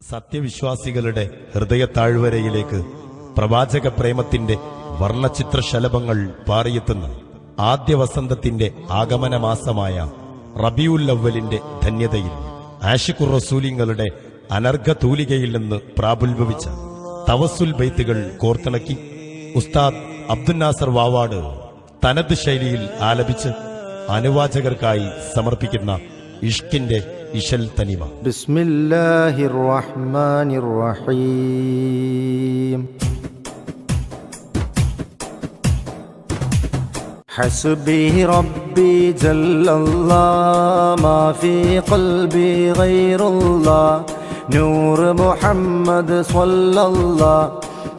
സത്യവിശ്വാസികളുടെ ഹൃദയത്താഴ്വരയിലേക്ക് പ്രവാചക പ്രേമത്തിന്റെ വർണചിത്ര ശലഭങ്ങൾ പാറിയെത്തുന്ന ആദ്യ വസന്തത്തിന്റെ ആഗമനമാസമായ റബിയുല്ലവലിന്റെ ധന്യതയിൽ ആഷിഖുർ റസൂലിങ്ങളുടെ അനർഘ തൂലികയിൽ നിന്ന് പ്രാബുൽഭവിച്ച തവസുൽ ബൈത്തുകൾ കോർത്തിണക്കി ഉസ്താദ് അബ്ദുൽ നാസർ വാവാട് തനത് ശൈലിയിൽ ആലപിച്ച് അനുവാചകർക്കായി സമർപ്പിക്കുന്ന ഇഷ്കിന്റെ ഇശൽ തനിമ بسم الله الرحمن الرحيم حسبي ربي جل الله ما في قلبي غير الله نور محمد صلى الله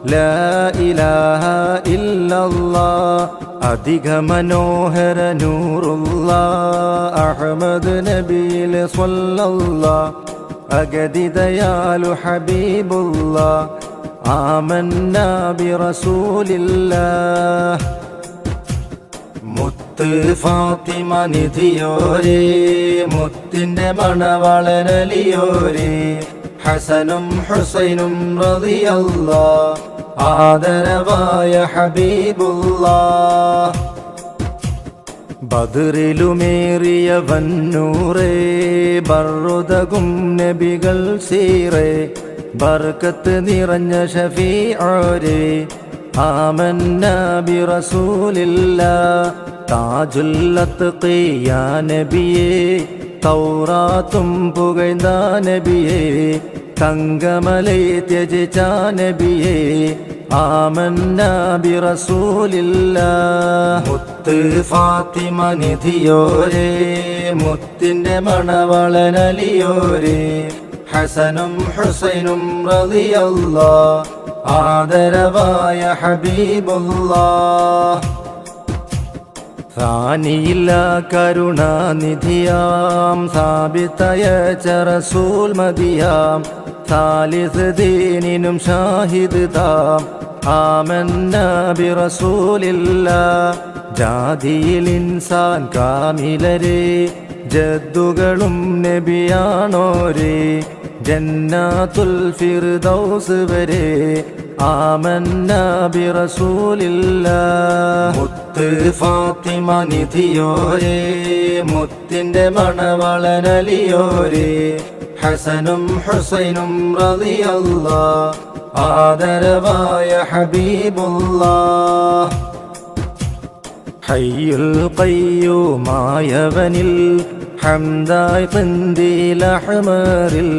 ഇലാഹ ഇല്ലല്ലാ അധിക മനോഹര നൂറുള്ള അഹമ്മദ് നബീൽ സ്വല്ലല്ലാ അഗതി ദയാലു ഹബീബുള്ള ആമന്ന ബി റസൂലില്ലാഹ് മുത്ത് ഫാത്തിമ നിധിയോരേ. മുത്തിന്റെ മണവളരലിയോരേ. ഹസനും ഹുസൈനും റളിയല്ലാഹ്. ആദരവായ ഹബീബുള്ള ബദറിലുമേറിയ വന്നൂറേ ബറുതകും നബികൾ സീറേ ബർക്കത്ത് നിറഞ്ഞ ഷഫീഅരേ ആമന്ന ബി റസൂലില്ല താജുല്ലത്ത് യാ നബിയേ തൗറാത്തും പുകഴ്ന്ന നബിയേ തങ്കമലൈ ത്യജിച്ച നബിയേ ആമന്ന ബി റസൂലില്ല മുത്ത് ഫാത്തിമ നിധിയോരേ മുത്തിന്റെ മണവളനലിയോരേ. ഹസനും ഹുസൈനും റളിയല്ലാ ആദരവായ ഹബീബുള്ള ാനിയില്ല കരുണാനിധിയാം സാബിത്തയ ചറസൂൽ മതിയാം. സാലിസ് ദീനിനും ഷാഹിദ് താം. ബി റസൂലില്ല. ജാതിയിൽ ഇൻസാൻ കാമിലരെ. ജദ്ദുകളും നബിയാണോരേ. ജന്നാത്തുൽ ഫിർദൗസ് വരെ. ആമന്ന ബിറസൂലില്ല മുത്ത് ഫാത്തിമ നിധിയോരേ. മുത്തിന്റെ മണവളനലിയോരേ. ഹസനും ഹുസൈനും റളിയല്ല ആദരവായ ഹബീബുല്ലാ ഹയ്യുൽ ഖയ്യൂമായവനിൽ ഹംദായ് തന്തിൽ അഹ്മറിൽ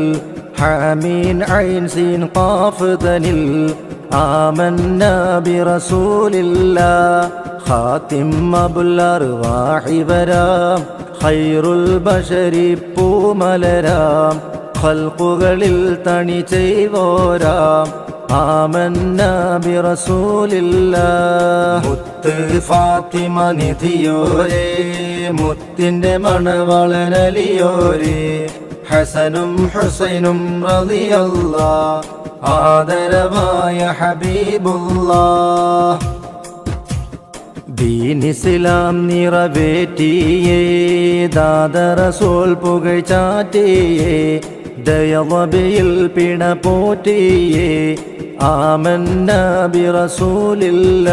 حامين عين سين قاف ذنل آمنا برسول الله خاتم أبو الأرواح برام ഹൈറുൽ ബഷരി പൂമലരാം. ഖൽക്കുകളിൽ തണി ചെയ്വോരാം ആമന്ന ബിറസൂലില്ല മുത്ത് ഫാത്തിമ നിധിയോരേ മുത്തിന്റെ മണവളനലിയോരേ. ഹസനും ഹുസൈനും റളിയല്ലാ ആദരവായ ഹബീബുല്ലാ ദീനിസ്ലാം നിറവേറ്റിയേ ദാദറസോൽ പുകഴ്ചാറ്റിയേ ദയവബിയിൽ പിണ പോറ്റിയേ ആമന്ന ബിറസൂലില്ല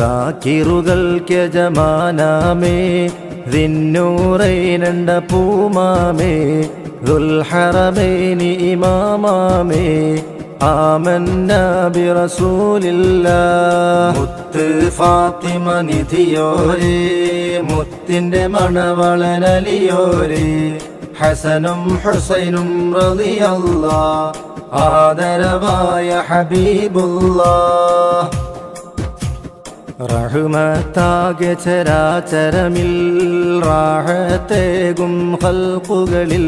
ാക്കിറുകൾക്കജമാനാമേ ദിന്നൂറൈനണ്ട പൂമാമേ ദുൽഹറമേനി ഇമാമാമേ ആമന്ന റസൂലില്ല മുത്ത് ഫാത്തിമ നിധിയോരേ മുത്തിന്റെ മണവളനലിയോരേ. ഹസനും ഹുസൈനും റളിയല്ല ആദരവായ ഹബീബുള്ള റഹ്മത്താകെ ചരാചരമിൽ റാഹത്തേകും ഹൽക്കുകളിൽ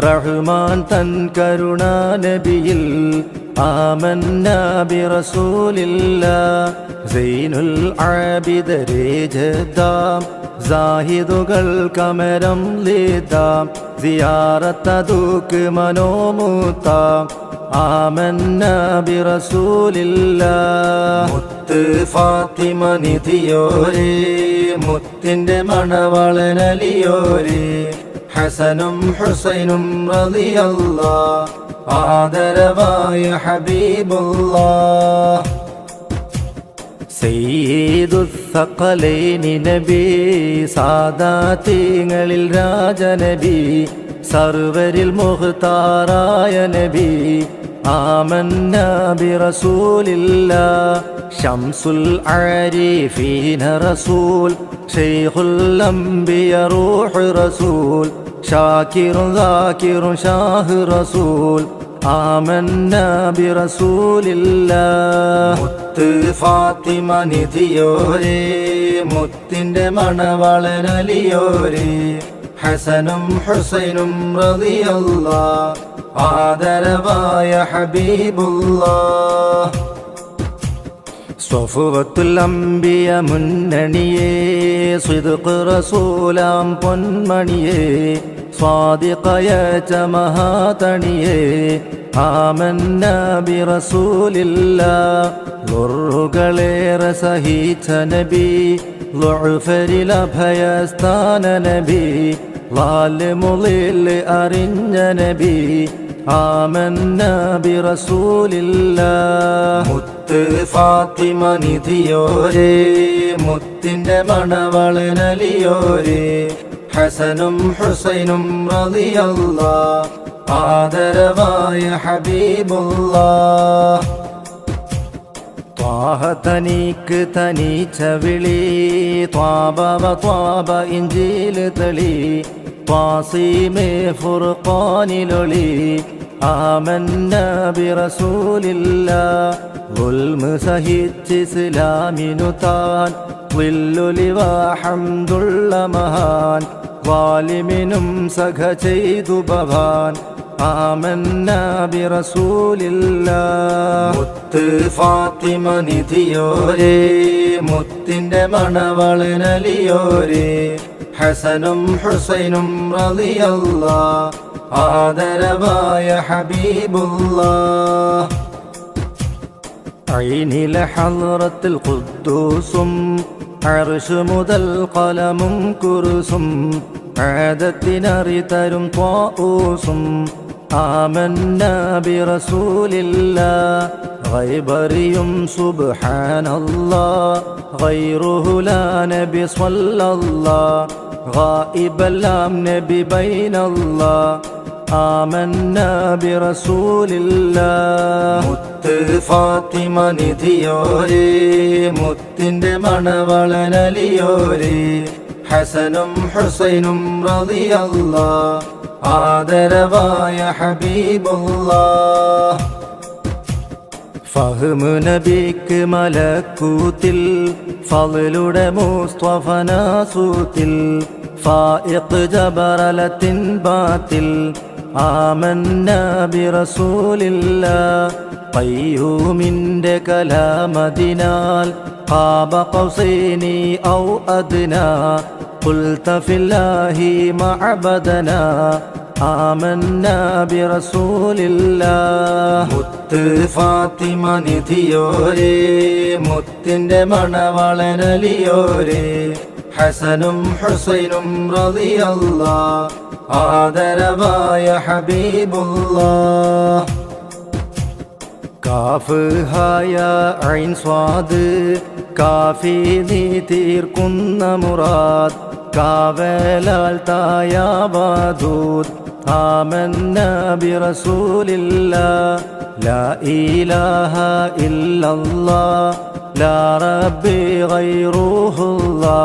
റഹ്മാൻ തൻ കരുണാനബിയിൽ ആമന്ന ബി റസൂലില്ല സൈനുൽ ആബിദരേജദാം സാഹിദുകൾ കമരം ലീതാം. സിയാറത്തതുക്ക് മനോമൂത്താം. ആമന്ന ബി റസൂലില്ല മുത്ത് ഫാത്തിമ നിധിയോരേ. മുത്തിന്റെ മണവളനലിയോരേ. ഹസനും ഹുസൈനും റളിയല്ലാ ആദരവായ ഹബീബുല്ലാ സയ്യിദുസ്സഖലൈനി നബി സാദാത്യങ്ങളിൽ രാജനബി സർവരിൽ മുഖ്താറായ നബി ആമന്ന ബിറസൂലില്ല ശംസുൽ ആരിഫീന റസൂൽ ഷെയ്ഖുൽ അംബിയ റൂഹ് റസൂൽ. ഷാക്കിറും റസൂൽ. ആമന്ന ഫാത്തിമ മുത്തിന്റെ മണവളനലിയോരേ ഹസനും ഹുസൈനും റളിയല്ല ആദരവായ ഹബീബുല്ലാ സ്വഫുവത്തുൽ അംബിയ മുന്നണിയേ സിദ്ഖ് റസൂലാം പൊന്മണിയേ സ്വാദിഖയ മഹാതണിയേ ആമന്ന ബിറസൂലില്ല ലുറുകളേറെ സഹിച്ച നബി ലുഅഫരിൽ അഭയസ്ഥാന നബി മുളിൽ അറിഞ്ഞ നബി ആമന്ന ബിറസൂലില്ല മുത്ത് ഫാത്തിമ നിധിയോരേ മുത്തിന്റെ മണവളനലിയോരേ. ഹസനും ഹുസൈനും റളിയല്ലാ ആദരവായ ഹബീബുല്ലാ ത്വാഹ തനിക്ക് തനിച്ച വിളി ത്വാബവ ത്വാബ ഇഞ്ചിയിൽ തെളി. ത്വാസീമേ ഫുർഖാനിലൊളി. ആമന്ന ബിറസൂലില്ല ഗുൽമ് സഹിച്ച് ഇസ്ലാമിനു താൻ. വില്ലുലിവ ഹംദുള്ള മഹാൻ. വാലിമിനും സഖ ചെയ്തു ഭവാൻ. മുത്ത് ഫാത്തിമ നിധിയോരേ. മുത്തിന്റെ മണവളനലിയോരേ. ഹസനും ഹുസൈനും റളിയല്ല ആദരവായ ഹബീബുല്ലാ ഐനിലെ ഹലറത്തിൽ ഖുദ്ദൂസും അർഷ് മുതൽ കലമും കുറുസും ആദത്തിനറി തരും ത്വാഊസും ആമന്ന ബിറസൂലില്ല غيبريم سبحان الله غيره لا نبي صلى الله غائب اللام نبي بين الله آمنا برسول الله മുത്ത് ഫാത്തിമ നിധിയോരേ മുത്തിന്റെ മണവളനലിയോരേ ഹസനും ഹുസൈനും റളിയല്ല ആദരവായ ഹബീബുല്ലാ ഫഹ്മ് നബിക്ക് മലക്കൂത്തിൽ ഫളുടെ മുസ്തഫനാസൂത്തിൽ ഫായിഖ് ജബറലത്തിൻ ബാത്തിൽ ആമന്ന ബിറസൂലില്ല പയ്യൂമിൻ്റെ കലാമതിനാൽ ഖാബ ഖൗസൈനി ഔ അദ്ന قلت في الله معبدنا آمنا برسول الله മുത്ത് ഫാത്തിമ നിധിയോരേ മുത്തിന്റെ മണവളനലിയോരേ ഹസനും ഹുസൈനും റളിയല്ല ആദരവായ ഹബീബുല്ലാ കാഫ് ഹായ ഐൻ സ്വാദ് കാഫി നീ തീർക്കുന്ന മുറാദ് കാവലാൽ തായാവാദൂത് ആമന്ന ബിറസൂലില്ല ലാ ഇലാഹ ഇല്ലല്ലാ ലാ റബ്ബി ഗൈറുഹുല്ലാ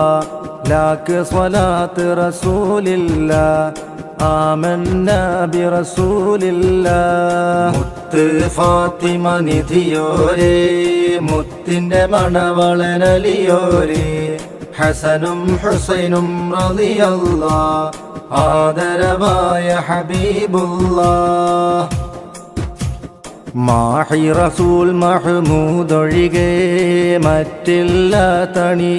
ലാക്ക് സ്വലാത്ത് റസൂലില്ലാ آمنا برسول الله മുത്ത് ഫാത്തിമ നിധിയോരേ മുത്തിന്റെ മണവളനലിയോരേ ഹസനും ഹുസൈനും റളിയല്ല ആദരവായ ഹബീബുല്ലാ മാഹി റസൂൽ മഹ്മൂദ് ഒഴികെ മറ്റില്ല തണി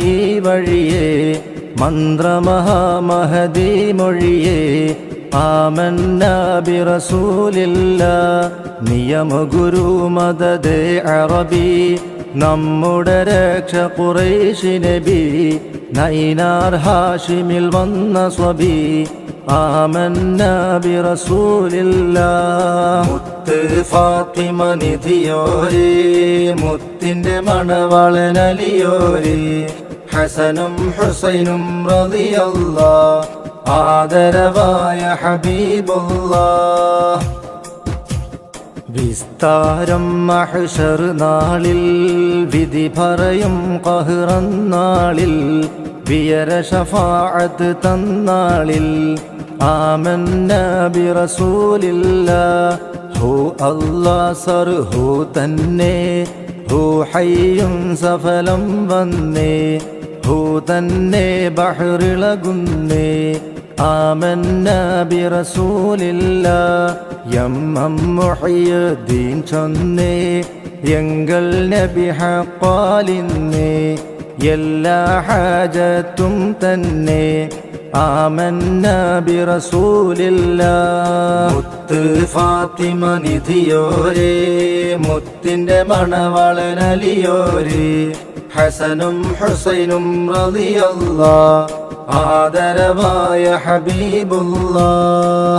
വഴിയേ മന്ത്രമഹാമഹദി മൊഴിയേ റസൂലില്ല നിയമ ഗുരു മദദേ അറബി നമ്മുടെ രക്ഷ കുറേശി നബി നൈനാർ ഹാഷിമിൽ വന്ന സ്വബി ആമന്നാബി റസൂലില്ല മുത്ത് ഫാത്തിമ നിധിയോരേ മുത്തിന്റെ മണവളനലിയോരേ ഹസനും ഹുസൈനും റളിയല്ല ആദരവായ ഹബീബുല്ലാ വിസ്താരം മഹ്ഷർ നാളിൽ വിധി പറയും കഹ്റന്നാളിൽ വിയര ഷഫാഅത്ത് തന്നാളിൽ. ആമന്ന ബിറസൂലില്ല ഹോ അല്ലാ സർ ഹോ തന്നെ ഹോ ഹയ്യും സഫലം വന്നേ. ഭൂതന്നെ ബഹറിളകുന്നേ. ആമന്ന ബിറസൂലില്ല. യമ്മം മൊഹയ്യദ്ദീൻ ചൊന്നേ. എങ്കൽ നബി ഹപ്പാലിന്നേ എല്ലാ ഹാജത്തും തന്നെ. ആമന്ന ബിറസൂലില്ല. മുത്ത് ഫാത്തിമ നിധിയോരേ. മുത്തിന്റെ മണവളനലിയോരേ. ഹസനും ഹുസൈനും റളിയല്ലാ ആദരവായ ഹബീബുല്ലാ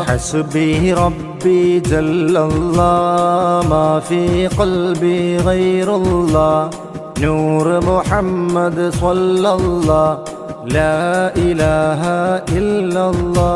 ഹസ്ബി റബ്ബി ജല്ലല്ലാ മാ ഫീ ഖൽബി ഗൈറുല്ലാ നൂർ മുഹമ്മദ് സ്വല്ലല്ലാ ലാ ഇലാഹ ഇല്ലല്ലാ